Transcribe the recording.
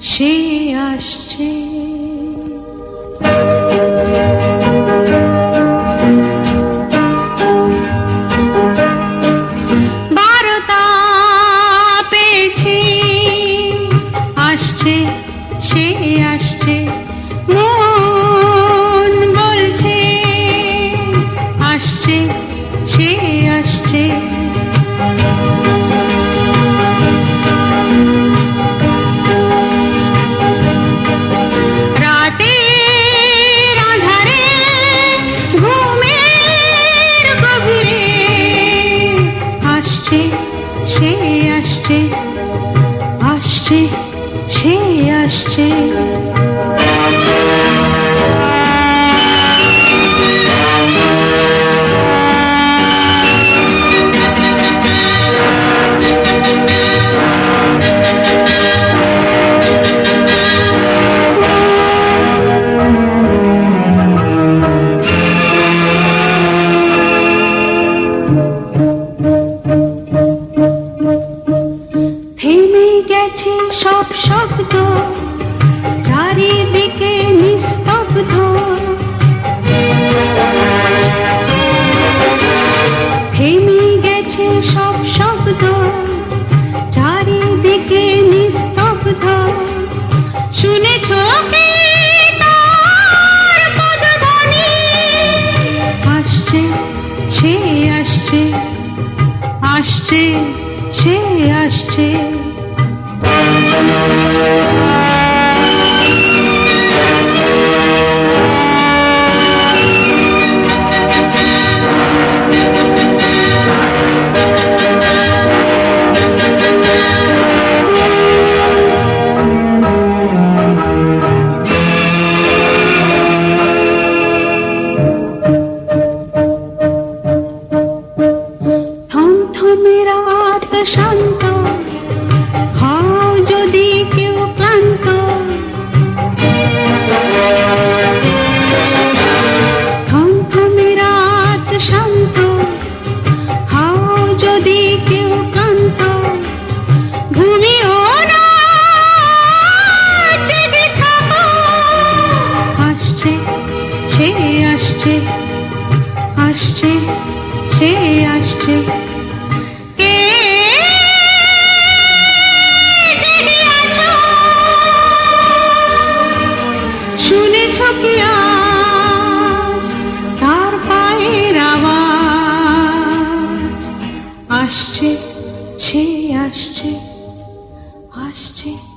সে আসছে। বারতা পেয়েছি আসছে সে আসছে। আসছে সে আসছে আসছে সে আসছে। আসছে আসছে সে আসছে। সে আসছে আসছে সে আসছে? শুনেছ কি তার পায়ের আসছে সে আসছে আসছে।